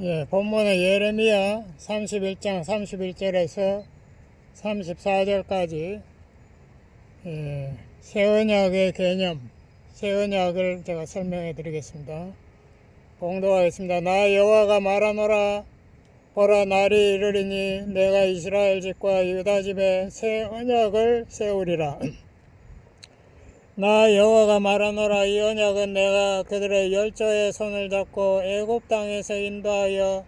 예, 본문의 예레미야 31장 31절에서 34절까지 예, 새 언약의 개념, 새 언약을 제가 설명해 드리겠습니다. 봉독하겠습니다. 나 여호와가 말하노라 보라 날이 이르리니 내가 이스라엘 집과 유다 집에 새 언약을 세우리라. 나 여호와가 말하노라 이 언약은 내가 그들의 열조의 손을 잡고 애굽 땅에서 인도하여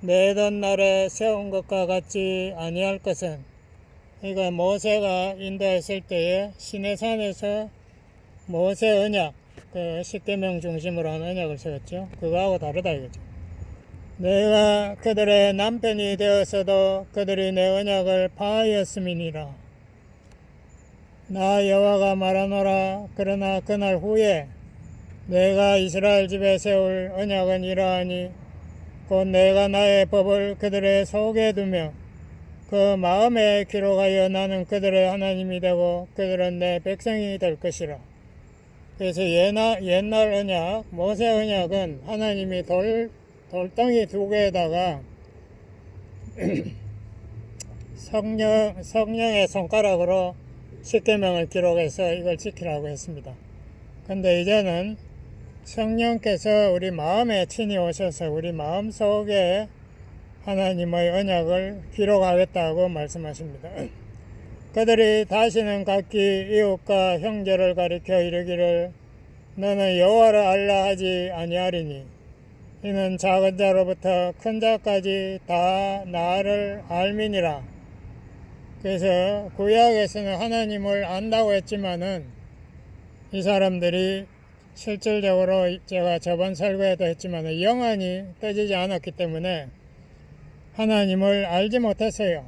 내던 날에 세운 것과 같지 아니할 것은 이거 모세가 인도했을 때에 시내산에서 모세 언약 그 십계명 중심으로 한 언약을 세웠죠. 그거하고 다르다 이거죠. 내가 그들의 남편이 되었어도 그들이 내 언약을 파하였음이니라. 나 여호와가 말하노라 그러나 그날 후에 내가 이스라엘 집에 세울 언약은 이러하니 곧 내가 나의 법을 그들의 속에 두며 그 마음에 기록하여 나는 그들의 하나님이 되고 그들은 내 백성이 될 것이라. 그래서 옛날, 옛날 언약, 모세 언약은 하나님이 돌, 돌덩이 두 개에다가 성령, 성령의 손가락으로 십계명을 기록해서 이걸 지키라고 했습니다. 근데 이제는 성령께서 우리 마음에 친히 오셔서 우리 마음 속에 하나님의 언약을 기록하겠다고 말씀하십니다. 그들이 다시는 각기 이웃과 형제를 가리켜 이르기를 너는 여호와를 알라 하지 아니하리니 이는 작은 자로부터 큰 자까지 다 나를 알미니라. 그래서 구약에서는 하나님을 안다고 했지만은 이 사람들이 실질적으로 제가 저번 설교에도 했지만은 영원히 떠지지 않았기 때문에 하나님을 알지 못했어요.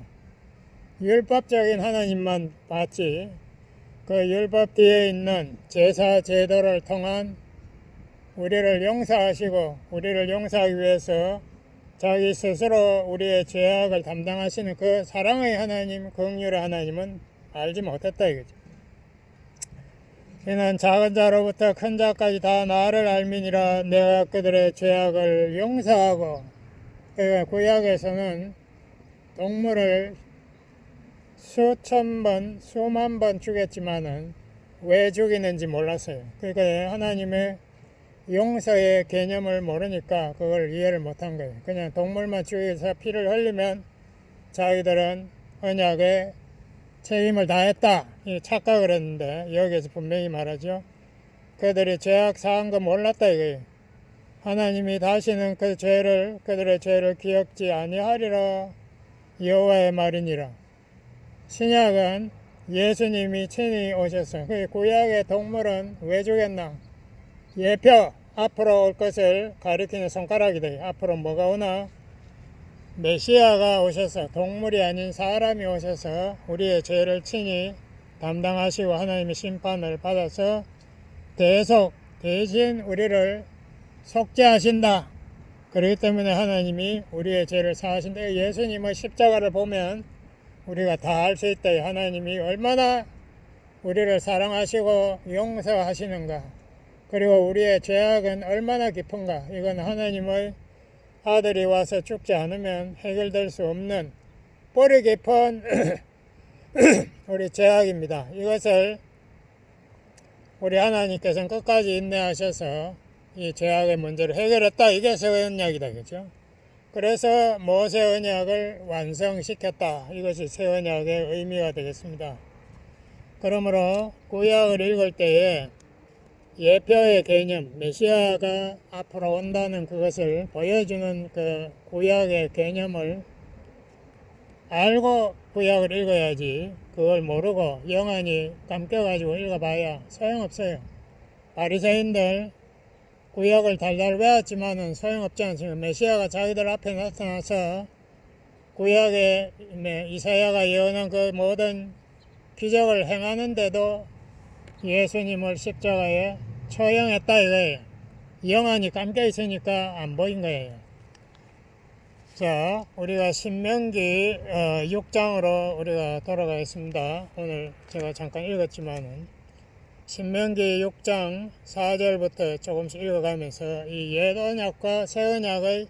율법적인 하나님만 봤지 그 율법 뒤에 있는 제사 제도를 통한 우리를 용서하시고 우리를 용서하기 위해서 자기 스스로 우리의 죄악을 담당하시는 그 사랑의 하나님, 긍휼의 하나님은 알지 못했다 이거죠. 이는 작은 자로부터 큰 자까지 다 나를 알미니라 내가 그들의 죄악을 용서하고 그러니까 구약에서는 동물을 수천 번, 수만 번 죽였지만은 왜 죽이는지 몰랐어요. 그러니까 하나님의 용서의 개념을 모르니까 그걸 이해를 못한 거예요. 그냥 동물만 죽여서 피를 흘리면 자기들은 언약에 책임을 다했다. 이 착각을 했는데 여기에서 분명히 말하죠. 그들이 죄악 사한 거 몰랐다 이거예요. 하나님이 다시는 그 죄를 그들의 죄를 기억지 아니하리라 여호와의 말이니라. 신약은 예수님이 친히 오셔서 그 구약의 동물은 왜 죽였나? 예표 앞으로 올 것을 가리키는 손가락이 돼. 앞으로 뭐가 오나? 메시아가 오셔서 동물이 아닌 사람이 오셔서 우리의 죄를 친히 담당하시고 하나님의 심판을 받아서 대속 대신 우리를 속죄하신다. 그렇기 때문에 하나님이 우리의 죄를 사하신다. 예수님의 십자가를 보면 우리가 다 알 수 있다. 하나님이 얼마나 우리를 사랑하시고 용서하시는가. 그리고 우리의 죄악은 얼마나 깊은가. 이건 하나님의 아들이 와서 죽지 않으면 해결될 수 없는 뿌리 깊은 우리 죄악입니다. 이것을 우리 하나님께서는 끝까지 인내하셔서 이 죄악의 문제를 해결했다. 이게 새 언약이다. 그죠? 그래서 모세 언약을 완성시켰다. 이것이 새 언약의 의미가 되겠습니다. 그러므로 구약을 읽을 때에 예표의 개념, 메시아가 앞으로 온다는 그것을 보여주는 그 구약의 개념을 알고 구약을 읽어야지 그걸 모르고 영안이 감겨가지고 읽어봐야 소용없어요. 바리새인들 구약을 달달 외웠지만은 소용없지 않습니까? 메시아가 자기들 앞에 나타나서 구약에 이사야가 예언한 그 모든 기적을 행하는데도 예수님을 십자가에 처형했다 이거예요. 영안이 감겨 있으니까 안 보인 거예요. 자, 우리가 신명기 어, 6장으로 우리가 돌아가겠습니다. 오늘 제가 잠깐 읽었지만은 신명기 6장 4절부터 조금씩 읽어가면서 이 옛 언약과 새 언약의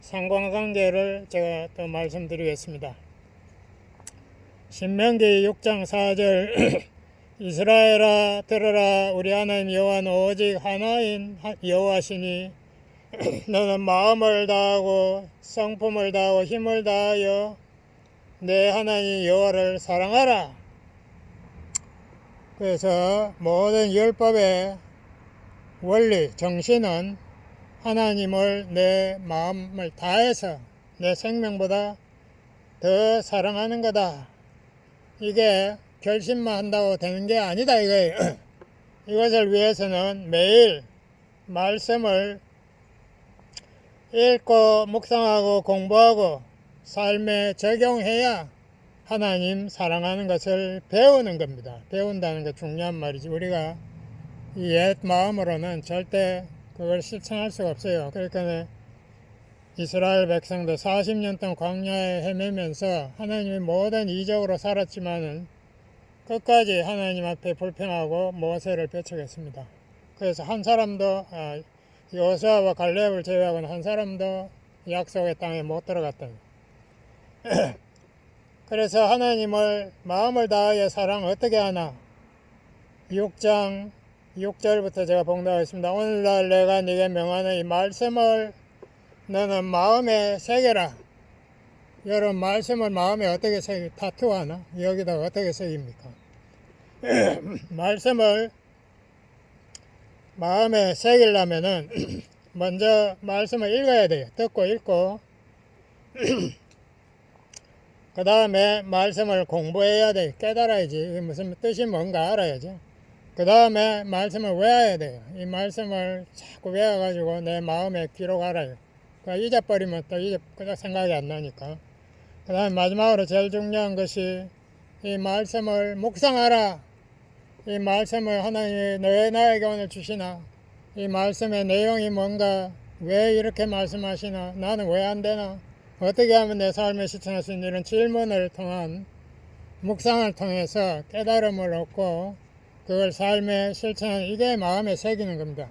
상관관계를 제가 또 말씀드리겠습니다. 신명기 6장 4절 이스라엘아 들으라 우리 하나님 여호와는 오직 하나인 하- 여호와시니 너는 마음을 다하고 성품을 다하고 힘을 다하여 내 하나님 여호와를 사랑하라. 그래서 모든 율법의 원리 정신은 하나님을 내 마음을 다해서 내 생명보다 더 사랑하는 거다. 이게 결심만 한다고 되는 게 아니다 이거예요. 이것을 위해서는 매일 말씀을 읽고 묵상하고 공부하고 삶에 적용해야 하나님 사랑하는 것을 배우는 겁니다. 배운다는 게 중요한 말이지. 우리가 이옛 마음으로는 절대 그걸 실천할 수가 없어요. 그러니까 이스라엘 백성도 40년 동안 광야에 헤매면서 하나님이 모든 이적으로 살았지만은 끝까지 하나님 앞에 불평하고 모세를 배척했습니다. 그래서 한 사람도 아, 여호수아와 갈렙을 제외하고는 한 사람도 약속의 땅에 못 들어갔다. 그래서 하나님을 마음을 다하여 사랑 어떻게 하나? 6장 6절부터 제가 봉독하겠습니다. 오늘날 내가 네게 명하는 이 말씀을 너는 마음에 새겨라. 여러분 말씀을 마음에 어떻게 새기? 타투하나? 여기다 어떻게 새깁니까? 말씀을 마음에 새기려면은 먼저 말씀을 읽어야 돼요. 듣고 읽고 그 다음에 말씀을 공부해야 돼. 깨달아야지. 이게 무슨 뜻이 뭔가 알아야죠. 그 다음에 말씀을 외워야 돼요. 이 말씀을 자꾸 외워가지고 내 마음에 기록하라요. 그 잊어버리면 또 잊어, 그냥 생각이 안 나니까. 그 다음에 마지막으로 제일 중요한 것이 이 말씀을 묵상하라. 이 말씀을 하나님이 왜 나에게 오늘 주시나? 이 말씀의 내용이 뭔가? 왜 이렇게 말씀하시나? 나는 왜 안 되나? 어떻게 하면 내 삶에 실천할 수 있는 이런 질문을 통한 묵상을 통해서 깨달음을 얻고 그걸 삶에 실천하는 이게 마음에 새기는 겁니다.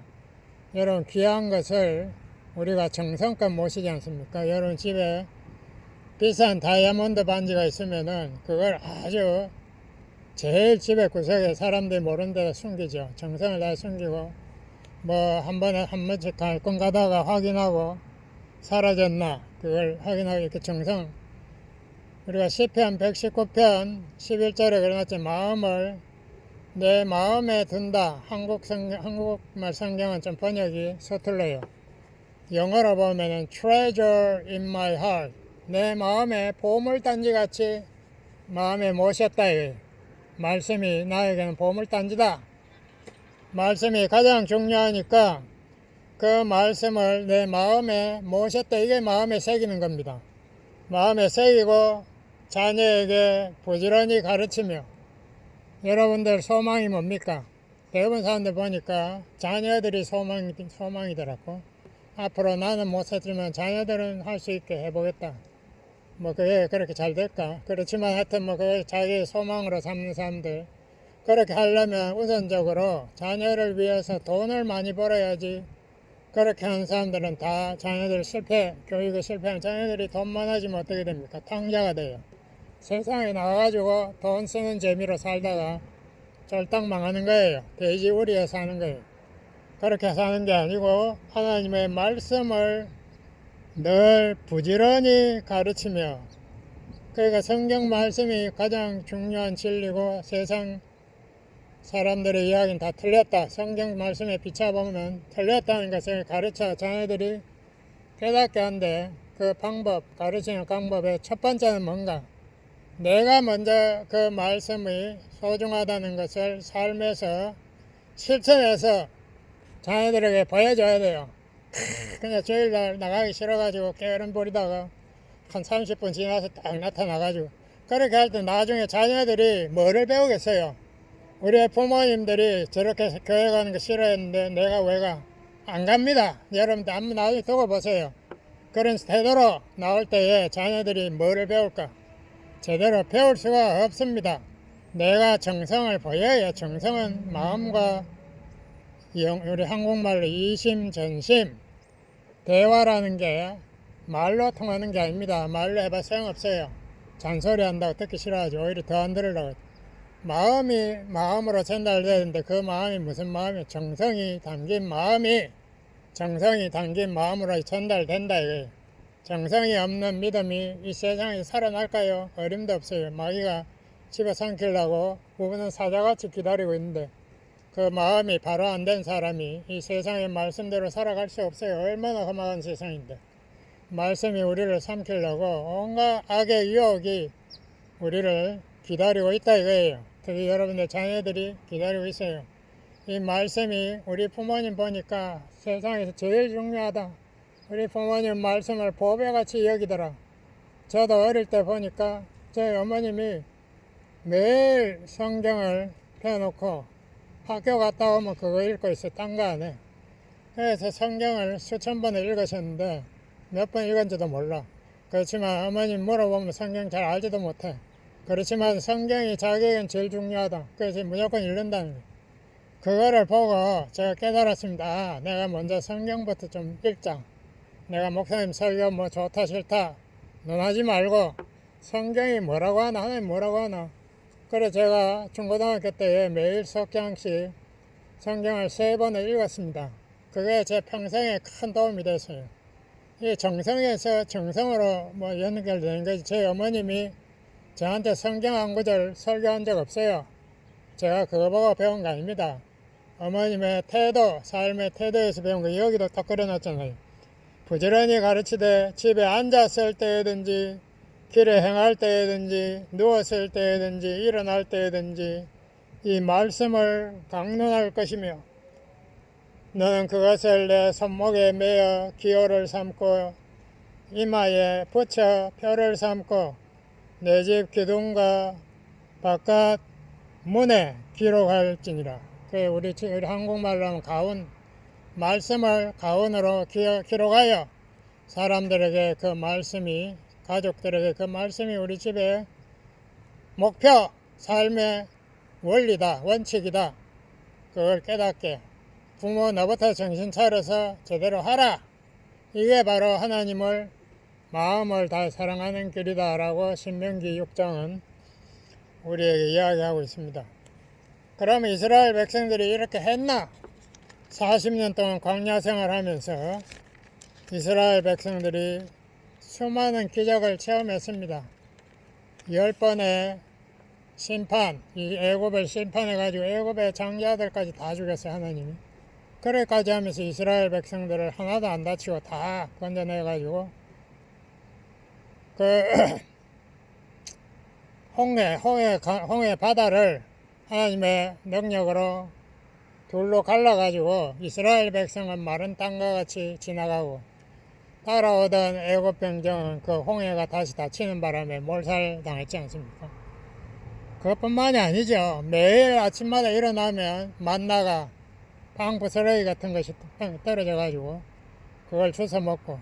여러분 귀한 것을 우리가 정성껏 모시지 않습니까? 여러분 집에 비싼 다이아몬드 반지가 있으면은 그걸 아주 제일 집에 구석에 사람들이 모르는 데다 숨기죠. 정성을 다 숨기고 뭐 한 번에 한 번씩 가끔 가다가 확인하고 사라졌나 그걸 확인하고 이렇게 정성. 우리가 시편 119편 11절에 그려놨지. 마음을 내 마음에 든다. 한국 성 한국말 성경은 좀 번역이 서툴러요. 영어로 보면은 treasure in my heart 내 마음에 보물단지 같이 마음에 모셨다 말씀이 나에게는 보물단지다 말씀이 가장 중요하니까 그 말씀을 내 마음에 모셨다 이게 마음에 새기는 겁니다. 마음에 새기고 자녀에게 부지런히 가르치며 여러분들 소망이 뭡니까? 대부분 사람들 보니까 자녀들이 소망, 소망이더라고. 앞으로 나는 못 살지만 자녀들은 할 수 있게 해보겠다. 뭐 그게 그렇게 잘 될까? 그렇지만 하여튼 뭐 그걸 자기 소망으로 삼는 사람들 그렇게 하려면 우선적으로 자녀를 위해서 돈을 많이 벌어야지 그렇게 하는 사람들은 다 자녀들 실패, 교육에 실패하는 자녀들이 돈 많아지면 어떻게 됩니까? 탕자가 돼요. 세상에 나가가지고 돈 쓰는 재미로 살다가 쫄딱 망하는 거예요. 돼지 우리에 사는 거예요. 그렇게 사는 게 아니고 하나님의 말씀을 늘 부지런히 가르치며 그러니까 성경 말씀이 가장 중요한 진리고 세상 사람들의 이야기는 다 틀렸다. 성경 말씀에 비춰보면 틀렸다는 것을 가르쳐 자녀들이 깨닫게 한데 그 방법, 가르치는 방법의 첫 번째는 뭔가? 내가 먼저 그 말씀이 소중하다는 것을 삶에서 실천해서 자녀들에게 보여줘야 돼요. 그냥 주일날 나가기 싫어가지고 게으름 부리다가 한 30분 지나서 딱 나타나가지고 그렇게 할 때 나중에 자녀들이 뭐를 배우겠어요? 우리 부모님들이 저렇게 교회 가는 거 싫어했는데 내가 왜 가? 안 갑니다. 여러분들 한번 나중에 두고 보세요. 그런 태도로 나올 때에 자녀들이 뭐를 배울까? 제대로 배울 수가 없습니다. 내가 정성을 보여야 정성은 마음과 영- 우리 한국말로 이심 전심 대화라는 게 말로 통하는 게 아닙니다. 말로 해봐 소용없어요. 잔소리 한다고 듣기 싫어하죠. 오히려 더 안 들으려고. 마음이 마음으로 전달되는데 그 마음이 무슨 마음이에요? 정성이 담긴 마음이 정성이 담긴 마음으로 전달된다 이거예요. 정성이 없는 믿음이 이 세상에 살아날까요? 어림도 없어요. 마귀가 집어 삼키려고 부부는 사자같이 기다리고 있는데 그 마음이 바로 안 된 사람이 이 세상의 말씀대로 살아갈 수 없어요. 얼마나 험악한 세상인데. 말씀이 우리를 삼키려고 온갖 악의 유혹이 우리를 기다리고 있다 이거예요. 특히 여러분들 자녀들이 기다리고 있어요. 이 말씀이 우리 부모님 보니까 세상에서 제일 중요하다. 우리 부모님 말씀을 보배같이 여기더라. 저도 어릴 때 보니까 저희 어머님이 매일 성경을 펴놓고 학교 갔다 오면 그거 읽고 있어. 딴 거 안 해. 그래서 성경을 수천 번을 읽으셨는데 몇 번 읽은지도 몰라. 그렇지만 어머님 물어보면 성경 잘 알지도 못해. 그렇지만 성경이 자기에겐 제일 중요하다. 그래서 무조건 읽는다는 거예요. 그거를 보고 제가 깨달았습니다. 아, 내가 먼저 성경부터 좀 읽자. 내가 목사님 설교 뭐 좋다 싫다 논하지 말고 성경이 뭐라고 하나 하나님 뭐라고 하나 그래 제가 중고등학교 때 매일 석장씩 성경을 세 번을 읽었습니다. 그게 제 평생에 큰 도움이 됐어요. 이 정성에서 정성으로 뭐 연결되는 거지. 제 어머님이 저한테 성경 한 구절 설교한 적 없어요. 제가 그거 보고 배운 거 아닙니다. 어머님의 태도, 삶의 태도에서 배운 거 여기도 딱 그려놨잖아요. 부지런히 가르치되 집에 앉았을 때든지 길에 행할 때든지 누웠을 때든지 일어날 때든지 이 말씀을 강론할 것이며 너는 그것을 내 손목에 매어 기호를 삼고 이마에 붙여 표를 삼고 내 집 기둥과 바깥 문에 기록할지니라. 그 우리 한국말로 하면 가운 말씀을 가운으로 기- 기록하여 사람들에게 그 말씀이 가족들에게 그 말씀이 우리 집에 목표 삶의 원리다 원칙이다 그걸 깨닫게 부모 너부터 정신 차려서 제대로 하라 이게 바로 하나님을 마음을 다 사랑하는 길이다라고 신명기 6장은 우리에게 이야기하고 있습니다. 그럼 이스라엘 백성들이 이렇게 했나? 40년 동안 광야 생활하면서 이스라엘 백성들이 수많은 기적을 체험했습니다. 열 번의 심판, 이 애굽을 심판해 가지고 애굽의 장자들까지 다 죽였어요 하나님이. 그래까지 하면서 이스라엘 백성들을 하나도 안 다치고 다 건져내 가지고 그 홍해, 홍해, 가- 홍해 바다를 하나님의 능력으로 둘로 갈라가지고 이스라엘 백성은 마른 땅과 같이 지나가고 따라오던 애굽 병정은 그 홍해가 다시 닫히는 바람에 몰살당했지 않습니까? 그것뿐만이 아니죠. 매일 아침마다 일어나면 만나가 방부스러기 같은 것이 떨어져 가지고 그걸 주워 먹고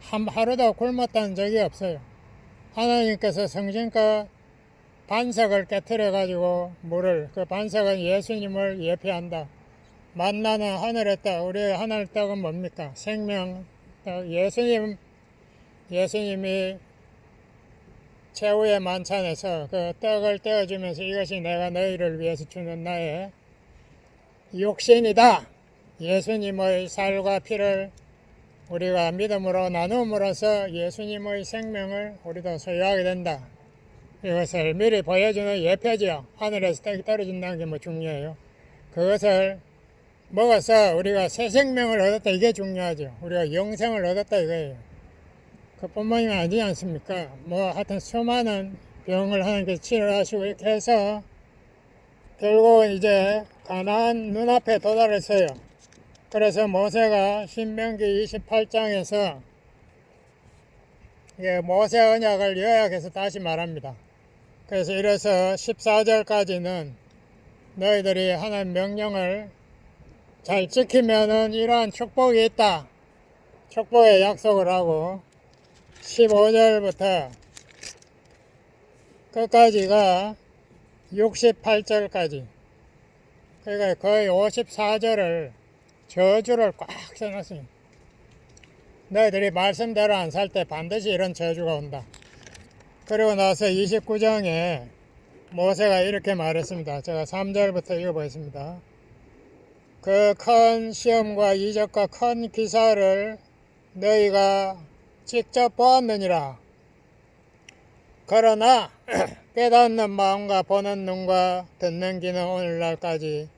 한 하루도 굶었다는 적이 없어요. 하나님께서 성신껏 반석을 깨뜨려 가지고 물을 그 반석은 예수님을 예표한다. 만나는 하늘의 떡, 우리의 하늘 떡은 뭡니까? 생명 떡. 예수님 예수님이 최후의 만찬에서 그 떡을 떼어주면서 이것이 내가 너희를 위해서 주는 나의 육신이다. 예수님의 살과 피를 우리가 믿음으로 나눔으로써 예수님의 생명을 우리도 소유하게 된다. 이것을 미리 보여주는 예표죠. 하늘에서 떡이 떨어진다는 게 뭐 중요해요. 그것을 먹어서 우리가 새 생명을 얻었다 이게 중요하죠. 우리가 영생을 얻었다 이거예요. 그뿐만이 아니지 않습니까? 뭐 하여튼 수많은 병을 하나님께서 치료하시고 이렇게 해서 결국은 이제 가나안 눈앞에 도달했어요. 그래서 모세가 신명기 28장에서 모세 언약을 요약해서 다시 말합니다. 그래서 이래서 14절까지는 너희들이 하나님 명령을 잘 지키면은 이러한 축복이 있다. 축복의 약속을 하고 15절부터 끝까지가 68절까지 그러니까 거의 54절을 저주를 꽉 써놨습니다. 너희들이 말씀대로 안 살 때 반드시 이런 저주가 온다. 그리고 나서 29장에 모세가 이렇게 말했습니다. 제가 3절부터 읽어보겠습니다. 그 큰 시험과 이적과 큰 기사를 너희가 직접 보았느니라. 그러나 깨닫는 마음과 보는 눈과 듣는 귀는 오늘날까지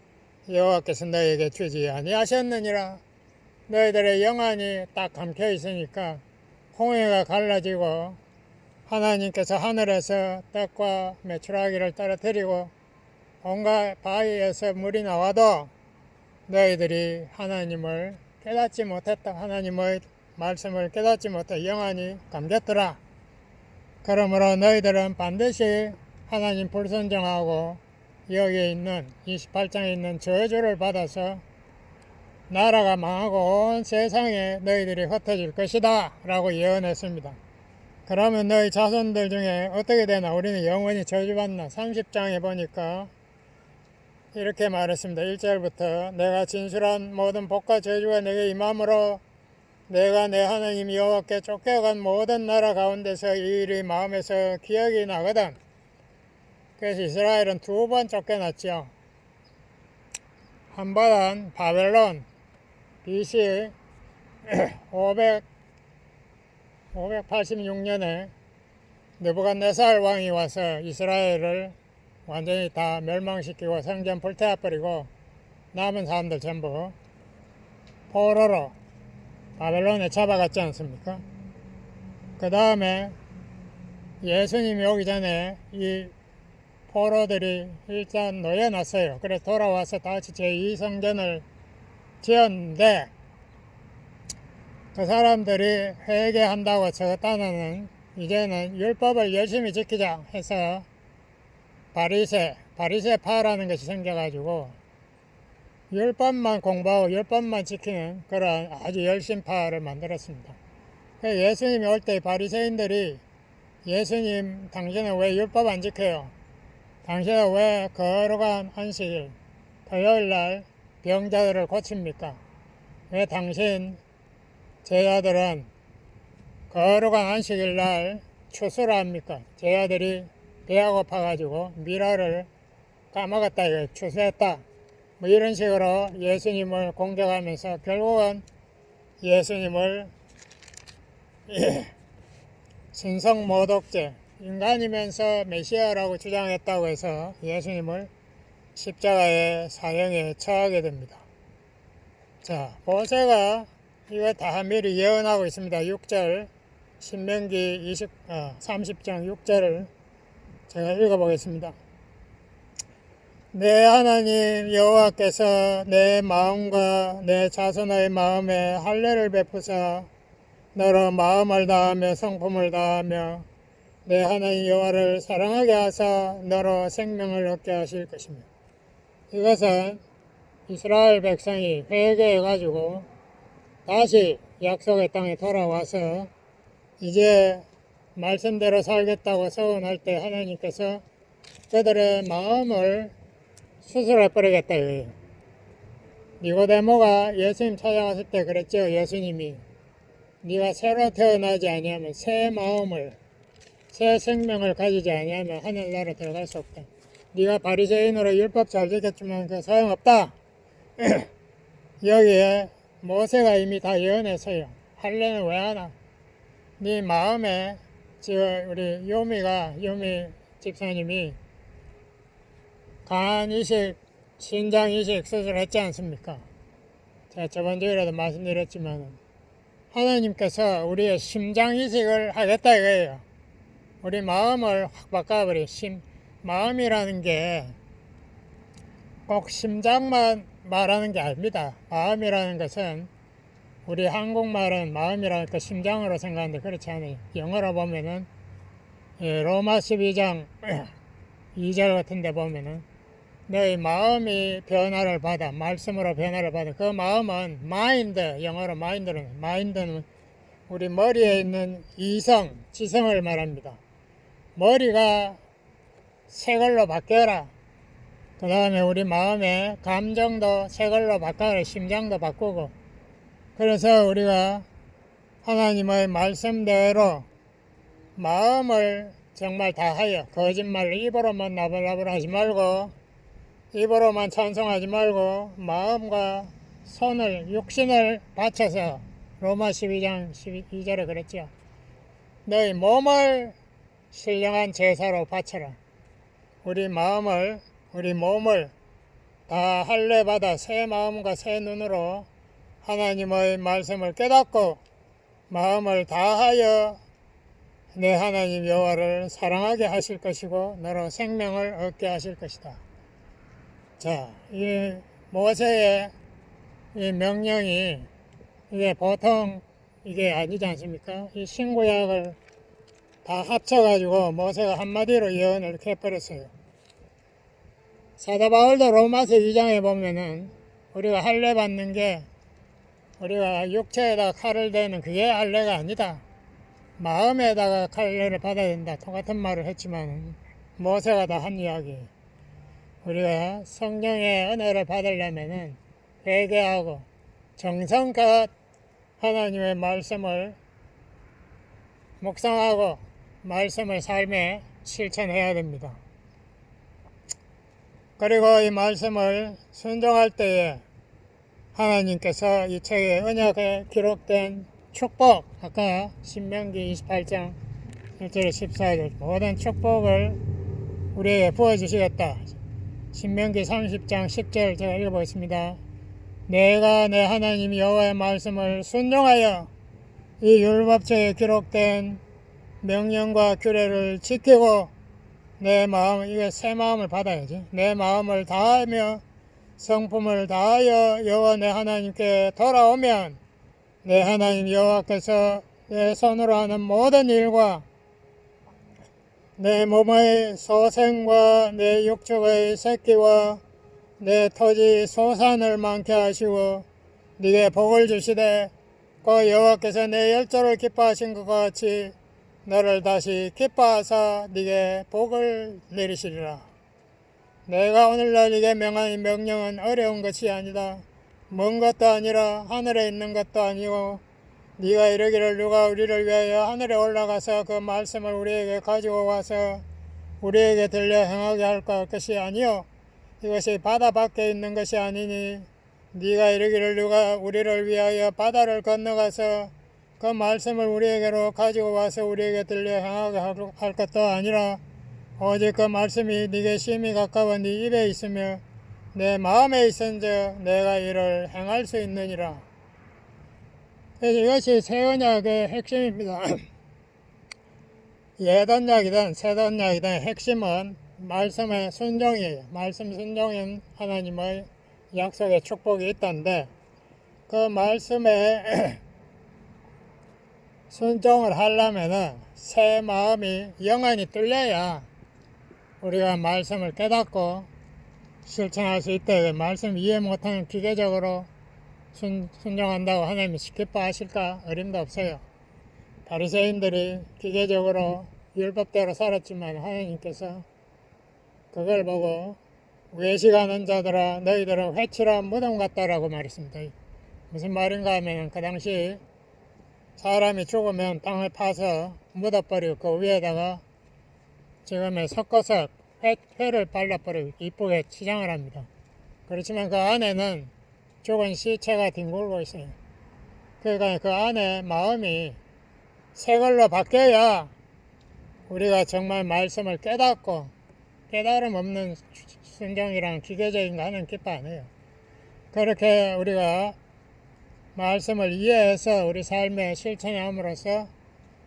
여호와께서 너희에게 주지 아니하셨느니라. 너희들의 영안이 딱 감겨 있으니까 홍해가 갈라지고 하나님께서 하늘에서 떡과 메추라기를 떨어뜨리고 온갖 바위에서 물이 나와도 너희들이 하나님을 깨닫지 못했다. 하나님의 말씀을 깨닫지 못해 영안이 감겼더라. 그러므로 너희들은 반드시 하나님 불순종하고 여기에 있는 28장에 있는 저주를 받아서 나라가 망하고 온 세상에 너희들이 흩어질 것이다 라고 예언했습니다. 그러면 너희 자손들 중에 어떻게 되나 우리는 영원히 저주받나 30장에 보니까 이렇게 말했습니다. 1절부터 내가 진술한 모든 복과 저주가 내게 임함으로 내가 내 하나님 여호와께 쫓겨간 모든 나라 가운데서 이 일이 마음에서 기억이 나거든. 그래서 이스라엘은 두 번 쫓겨났죠. 한 번은 바벨론 BC 500 586년에 느부갓네살 왕이 와서 이스라엘을 완전히 다 멸망시키고 성전 불태워버리고 남은 사람들 전부 포로로 바벨론에 잡아갔지 않습니까? 그 다음에 예수님이 오기 전에 이 포로들이 일단 놓여놨어요. 그래서 돌아와서 다시 제2성전을 지었는데 그 사람들이 회개한다고 적었다는 이제는 율법을 열심히 지키자 해서 바리새, 바리새파라는 것이 생겨가지고 율법만 공부하고 율법만 지키는 그런 아주 열심파를 만들었습니다. 그 예수님이 올 때 바리새인들이 예수님 당신은 왜 율법 안 지켜요? 당신은 왜 거룩한 안식일 토요일 날 병자들을 고칩니까? 왜 당신 제자들은 거룩한 안식일 날 추수를 합니까? 제자들이 배가 고파가지고 미라를 까먹었다 이거 추수했다 뭐 이런 식으로 예수님을 공격하면서 결국은 예수님을 예, 신성 모독죄 인간이면서 메시아라고 주장했다고 해서 예수님을 십자가의 사형에 처하게 됩니다. 자, 모세가 이거 다 미리 예언하고 있습니다. 6절 신명기 20, 아, 30장 6절을 제가 읽어보겠습니다. 내 하나님 여호와께서 내 마음과 내 자손의 마음에 할례를 베푸사 너로 마음을 다하며 성품을 다하며 내 하나님 여호와를 사랑하게 하사 너로 생명을 얻게 하실 것입니다. 이것은 이스라엘 백성이 회개해 가지고 다시 약속의 땅에 돌아와서 이제 말씀대로 살겠다고 서원할 때 하나님께서 그들의 마음을 수술해 버리겠다. 니고데모가 예수님 찾아갔을 때 그랬죠. 예수님이 네가 새로 태어나지 아니하면 새 마음을 새 생명을 가지지 아니하면 하늘나라 들어갈 수 없다. 네가 바리새인으로 율법 잘 지켰지만 그 소용없다. 여기에 모세가 이미 다 예언했어요. 할례는 왜 하나? 네 마음에 지금 우리 요미가 요미 집사님이 간 이식, 신장 이식 수술했지 않습니까? 제가 저번 주에라도 말씀드렸지만 하나님께서 우리의 심장 이식을 하겠다 이거예요. 우리 마음을 확 바꿔버려. 심 마음이라는 게 꼭 심장만 말하는 게 아닙니다. 마음이라는 것은 우리 한국말은 마음이라는 그 심장으로 생각하는데 그렇지 않아요. 영어로 보면은 예, 로마 12장 2절 같은 데 보면은 너희 마음이 변화를 받아 말씀으로 변화를 받아 그 마음은 마인드 영어로 마인드는 마인드는 우리 머리에 있는 이성 지성을 말합니다. 머리가 새 걸로 바뀌어라. 그 다음에 우리 마음의 감정도 새 걸로 바꿔라. 심장도 바꾸고. 그래서 우리가 하나님의 말씀대로 마음을 정말 다하여 거짓말을 입으로만 나불나불 하지 말고 입으로만 찬송하지 말고 마음과 손을 육신을 바쳐서 로마 12장 12절에 그랬죠. 너희 몸을 신령한 제사로 바쳐라. 우리 마음을 우리 몸을 다 할례 받아 새 마음과 새 눈으로 하나님의 말씀을 깨닫고 마음을 다하여 내 하나님 여호와를 사랑하게 하실 것이고 너로 생명을 얻게 하실 것이다. 자, 이 모세의 이 명령이 이게 보통 이게 아니지 않습니까? 이 신구약을 다 합쳐가지고 모세가 한마디로 예언을 해버렸어요. 사도 바울도 로마서 2장에 보면은 우리가 할례 받는 게 우리가 육체에다 칼을 대는 그게 할례가 아니다. 마음에다가 칼례를 받아야 된다. 똑같은 말을 했지만 모세가 다 한 이야기. 우리가 성령의 은혜를 받으려면은 회개하고 정성껏 하나님의 말씀을 묵상하고 말씀을 삶에 실천해야 됩니다. 그리고 이 말씀을 순종할 때에 하나님께서 이 책에 언약에 기록된 축복, 아까 신명기 28장 1절 14절 모든 축복을 우리에게 부어주시겠다. 신명기 30장 10절 제가 읽어보겠습니다. 내가 내 하나님 여호와의 말씀을 순종하여 이 율법책에 기록된 명령과 규례를 지키고 내 마음 이게 새 마음을 받아야지 내 마음을 다하며 성품을 다하여 여호와 내 하나님께 돌아오면 내 하나님 여호와께서 내 손으로 하는 모든 일과 내 몸의 소생과 내 육축의 새끼와 내 토지 소산을 많게 하시고 네게 복을 주시되 그 여호와께서 내 열조를 기뻐하신 것 같이 너를 다시 기뻐하사 네게 복을 내리시리라. 내가 오늘날 네게 명한 이 명령은 어려운 것이 아니다. 먼 것도 아니라 하늘에 있는 것도 아니고 네가 이르기를 누가 우리를 위하여 하늘에 올라가서 그 말씀을 우리에게 가지고 와서 우리에게 들려 행하게 할 것이 아니요 이것이 바다 밖에 있는 것이 아니니 네가 이르기를 누가 우리를 위하여 바다를 건너가서 그 말씀을 우리에게로 가지고 와서 우리에게 들려 행하게 할 것도 아니라 오직 그 말씀이 네게 심히 가까워 네 입에 있으며 내 마음에 있은즉 내가 이를 행할 수 있느니라. 그래서 이것이 새 언약의 핵심입니다. 예언약이든 새 언약이든 핵심은 말씀의 순종이에요. 말씀 순종인 하나님의 약속의 축복이 있던데 그 말씀에 순종을 하려면은 새 마음이 영원히 뚫려야 우리가 말씀을 깨닫고 실천할 수 있다. 그 말씀 이해 못하는 기계적으로 순, 순종한다고 하나님이 기뻐하실까? 어림도 없어요. 바리새인들이 기계적으로 율법대로 살았지만 하나님께서 그걸 보고 외식하는 자들아 너희들은 회치라 무덤 같다라고 말했습니다. 무슨 말인가 하면 그 당시 사람이 죽으면 땅을 파서 묻어버리고 그 위에다가 지금의 섞어서 회, 회를 발라버리고 이쁘게 치장을 합니다. 그렇지만 그 안에는 죽은 시체가 뒹굴고 있어요. 그러니까 그 안에 마음이 새 걸로 바뀌어야 우리가 정말 말씀을 깨닫고 깨달음 없는 순종이랑 기계적인 거 하는 기뻐 안 해요. 그렇게 우리가 말씀을 이해해서 우리 삶에 실천함으로써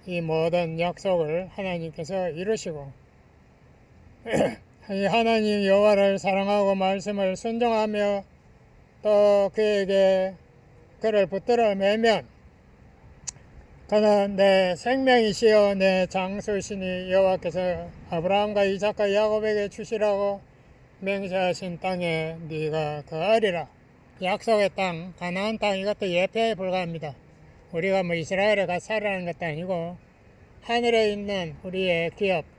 이 모든 약속을 하나님께서 이루시고 이 하나님 여호와를 사랑하고 말씀을 순종하며 또 그에게 그를 붙들어 매면 그는 내 생명이시여 내 장수시니 여호와께서 아브라함과 이삭과 야곱에게 주시라고 맹세하신 땅에 네가 거하리라. 약속의 땅 가나안 땅 이것도 예표에 불과합니다. 우리가 뭐 이스라엘에 가 살아라는 것도 아니고 하늘에 있는 우리의 기업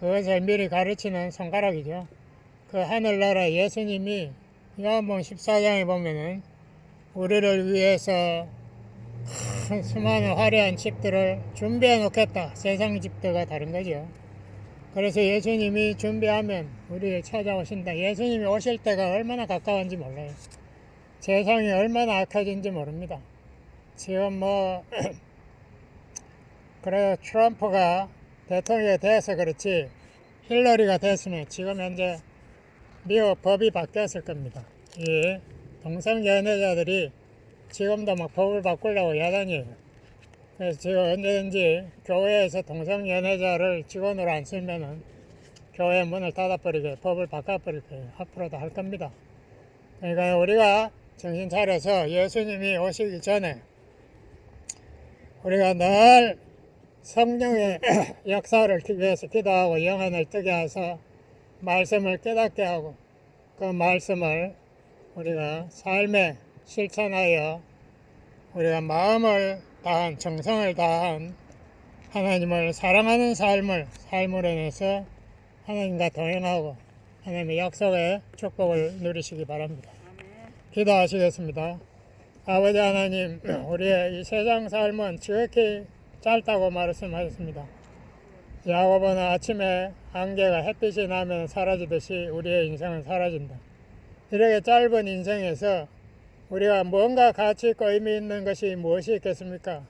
그것을 미리 가르치는 손가락이죠 그 하늘나라 예수님이 요한복음 14장에 보면은 우리를 위해서 큰 수많은 화려한 집들을 준비해 놓겠다. 세상 집들과 다른 거죠. 그래서 예수님이 준비하면 우리 찾아오신다. 예수님이 오실 때가 얼마나 가까운지 몰라요. 세상이 얼마나 악해진지 모릅니다. 지금 뭐 그래 트럼프가 대통령이 돼서 그렇지 힐러리가 됐으면 지금 현재 미국 법이 바뀌었을 겁니다. 이 동성 연애자들이 지금도 막 법을 바꾸려고 야단이에요. 그래서 지금 언제든지 교회에서 동성 연애자를 직원으로 안 쓰면은 교회 문을 닫아버리게 법을 바꿔버릴 거예요. 앞으로도 할 겁니다. 그러니까 우리가 정신 차려서 예수님이 오시기 전에 우리가 늘 성령의 역사를 위해서 기도하고 영혼을 뜨게 해서 말씀을 깨닫게 하고 그 말씀을 우리가 삶에 실천하여 우리가 마음을 다한 정성을 다한 하나님을 사랑하는 삶을 삶으로 인해서 하나님과 동행하고 하나님의 약속의 축복을 누리시기 바랍니다. 기도하시겠습니다. 아버지 하나님, 우리의 이 세상 삶은 지극히 짧다고 말씀하셨습니다. 야고보는 아침에 안개가 햇빛이 나면 사라지듯이 우리의 인생은 사라진다. 이렇게 짧은 인생에서 우리가 뭔가 가치 있고 의미 있는 것이 무엇이 있겠습니까?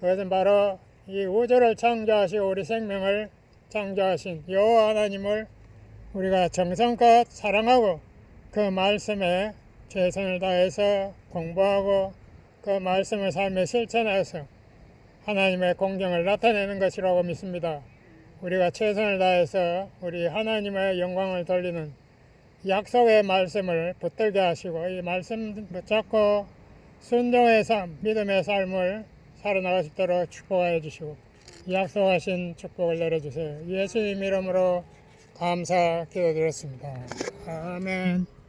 그것은 바로 이 우주를 창조하시고 우리 생명을 창조하신 여호와 하나님을 우리가 정성껏 사랑하고 그 말씀에 최선을 다해서 공부하고 그 말씀을 삶에 실천해서 하나님의 공경을 나타내는 것이라고 믿습니다. 우리가 최선을 다해서 우리 하나님의 영광을 돌리는 약속의 말씀을 붙들게 하시고 이 말씀 붙잡고 순종의 삶, 믿음의 삶을 살아나갈 수 있도록 축복하여 주시고 약속하신 축복을 내려주세요. 예수님 이름으로 감사 기도드렸습니다. 아멘.